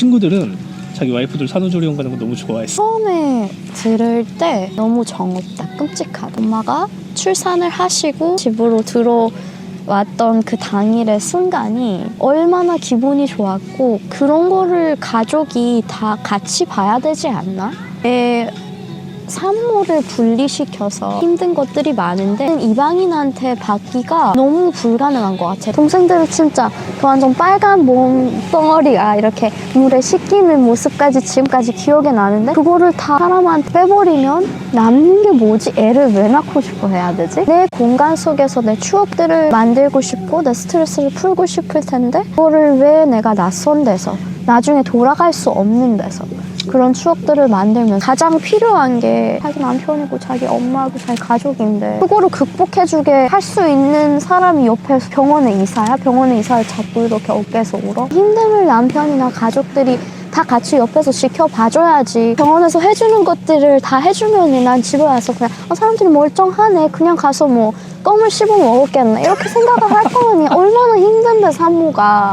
친구들은 자기 와이프들 산후조리원 가는 거 너무 좋아했어. 처음에 들을 때 너무 정없다, 끔찍하다. 엄마가 출산을 하시고 집으로 들어 왔던 그 당일의 순간이 얼마나 기분이 좋았고 그런 거를 가족이 다 같이 봐야 되지 않나? 내 산모를 분리시켜서 힘든 것들이 많은데 이방인한테 받기가 너무 불가능한 것 같아. 동생들은 진짜 그 완전 빨간 몸덩어리가 이렇게 물에 씻기는 모습까지 지금까지 기억에 나는데 그거를 다 사람한테 빼버리면 남는 게 뭐지? 애를 왜 낳고 싶어 해야 되지? 내 공간 속에서 내 추억들을 만들고 싶고 내 스트레스를 풀고 싶을 텐데 그거를 왜 내가 낯선 데서 나중에 돌아갈 수 없는 데서 그런 추억들을 만들면 가장 필요한 게 자기 남편이고 자기 엄마고 자기 가족인데 그거를 극복해주게 할 수 있는 사람이 옆에서 병원에 의사야? 병원에 의사를 잡고 이렇게 어깨에서 울어? 힘듦을 남편이나 가족들이 다 같이 옆에서 지켜봐줘야지. 병원에서 해주는 것들을 다 해주면 난 집에 와서 그냥 어, 사람들이 멀쩡하네. 그냥 가서 뭐 껌을 씹어 먹었겠네 이렇게 생각을 할 거니. 얼마나 힘든데 산모가